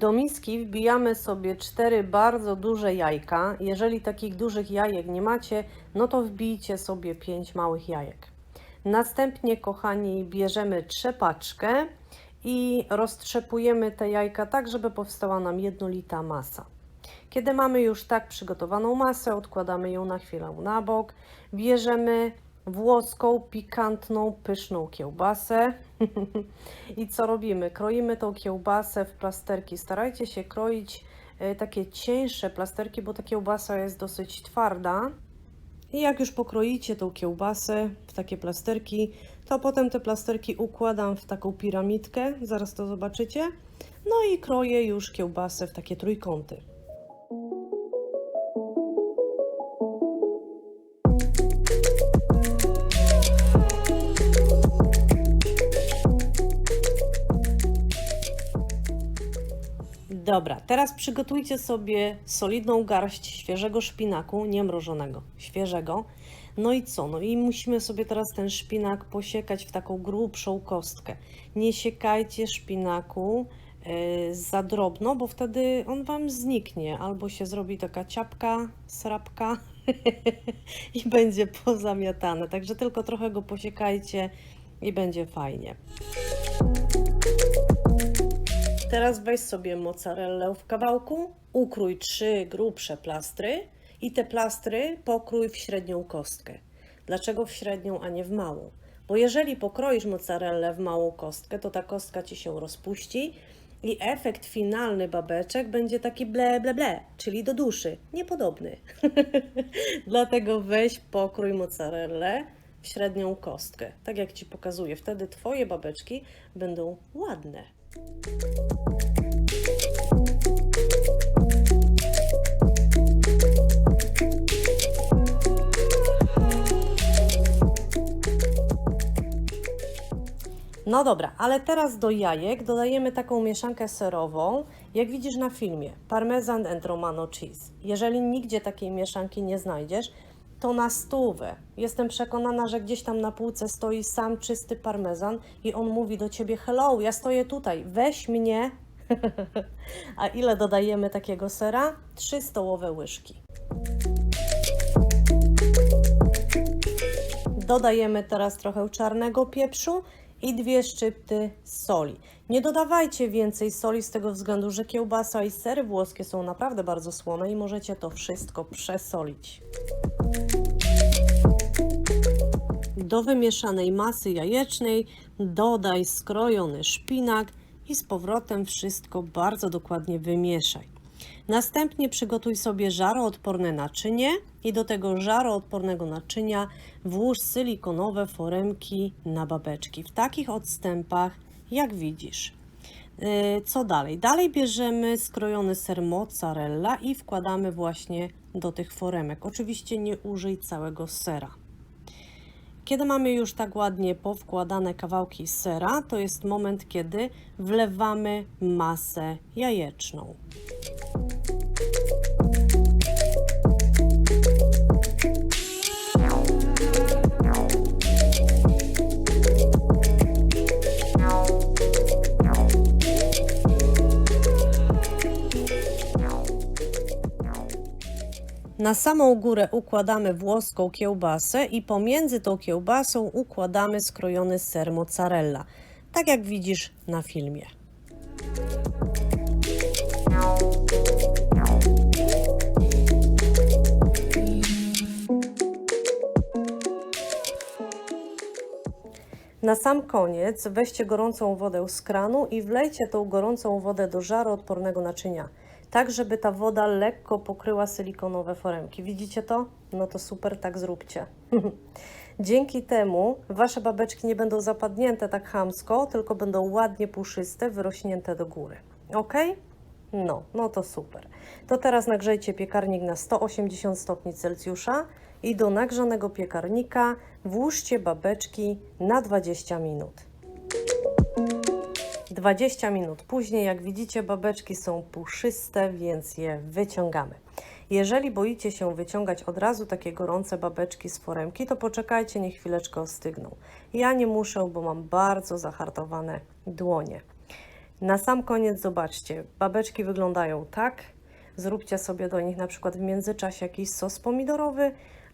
Do miski wbijamy sobie cztery bardzo duże jajka. Jeżeli takich dużych jajek nie macie, no to wbijcie sobie pięć małych jajek. Następnie, kochani, bierzemy trzepaczkę i roztrzepujemy te jajka tak, żeby powstała nam jednolita masa. Kiedy mamy już tak przygotowaną masę, odkładamy ją na chwilę na bok. Bierzemy włoską, pikantną, pyszną kiełbasę. I co robimy? Kroimy tą kiełbasę w plasterki. Starajcie się kroić e, takie cieńsze plasterki, bo ta kiełbasa jest dosyć twarda. I jak już pokroicie tą kiełbasę w takie plasterki, to potem te plasterki układam w taką piramidkę, zaraz to zobaczycie. No i kroję już kiełbasę w takie trójkąty. Dobra, teraz przygotujcie sobie solidną garść świeżego szpinaku, nie mrożonego, świeżego. No i co? No i musimy sobie teraz ten szpinak posiekać w taką grubszą kostkę. Nie siekajcie szpinaku yy, za drobno, bo wtedy on Wam zniknie. Albo się zrobi taka ciapka, srapka i będzie pozamiatane. Także tylko trochę go posiekajcie i będzie fajnie. Teraz weź sobie mozzarellę w kawałku, ukrój trzy grubsze plastry i te plastry pokrój w średnią kostkę. Dlaczego w średnią, a nie w małą? Bo jeżeli pokroisz mozzarellę w małą kostkę, to ta kostka ci się rozpuści i efekt finalny babeczek będzie taki ble, ble, ble, czyli do duszy, niepodobny. Dlatego weź pokrój mozzarellę średnią kostkę, tak jak Ci pokazuję. Wtedy Twoje babeczki będą ładne. No dobra, ale teraz do jajek dodajemy taką mieszankę serową, jak widzisz na filmie, parmesan and romano cheese. Jeżeli nigdzie takiej mieszanki nie znajdziesz, to na stówę. Jestem przekonana, że gdzieś tam na półce stoi sam czysty parmezan i on mówi do ciebie: Hello, ja stoję tutaj, weź mnie. A ile dodajemy takiego sera? 3 stołowe łyżki. Dodajemy teraz trochę czarnego pieprzu i dwie szczypty soli. Nie dodawajcie więcej soli z tego względu, że kiełbasa i sery włoskie są naprawdę bardzo słone i możecie to wszystko przesolić. Do wymieszanej masy jajecznej dodaj skrojony szpinak i z powrotem wszystko bardzo dokładnie wymieszaj. Następnie przygotuj sobie żaroodporne naczynie i do tego żaroodpornego naczynia włóż silikonowe foremki na babeczki w takich odstępach, jak widzisz. Yy, Co dalej? Dalej bierzemy skrojony ser mozzarella i wkładamy właśnie do tych foremek. Oczywiście nie użyj całego sera. Kiedy mamy już tak ładnie powkładane kawałki sera, to jest moment, kiedy wlewamy masę jajeczną. Na samą górę układamy włoską kiełbasę i pomiędzy tą kiełbasą układamy skrojony ser mozzarella, tak jak widzisz na filmie. Na sam koniec weźcie gorącą wodę z kranu i wlejcie tą gorącą wodę do żaroodpornego naczynia, tak żeby ta woda lekko pokryła silikonowe foremki. Widzicie to? No to super, tak zróbcie. Dzięki temu wasze babeczki nie będą zapadnięte tak chamsko, tylko będą ładnie puszyste, wyrośnięte do góry. Ok? No, no to super. To teraz nagrzejcie piekarnik na 180 stopni Celsjusza i do nagrzanego piekarnika włóżcie babeczki na 20 minut babeczki 20 minut później. Jak widzicie, babeczki są puszyste, więc je wyciągamy. Jeżeli boicie się wyciągać od razu takie gorące babeczki z foremki, to poczekajcie, niech chwileczkę ostygną. Ja nie muszę, bo mam bardzo zahartowane dłonie. Na sam koniec zobaczcie, babeczki wyglądają tak. Zróbcie sobie do nich na przykład w międzyczasie jakiś sos pomidorowy,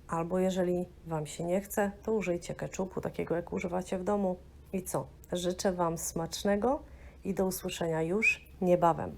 albo jeżeli Wam się nie chce, to użyjcie keczupu, takiego jak używacie w domu. I co? Życzę Wam smacznego i do usłyszenia już niebawem.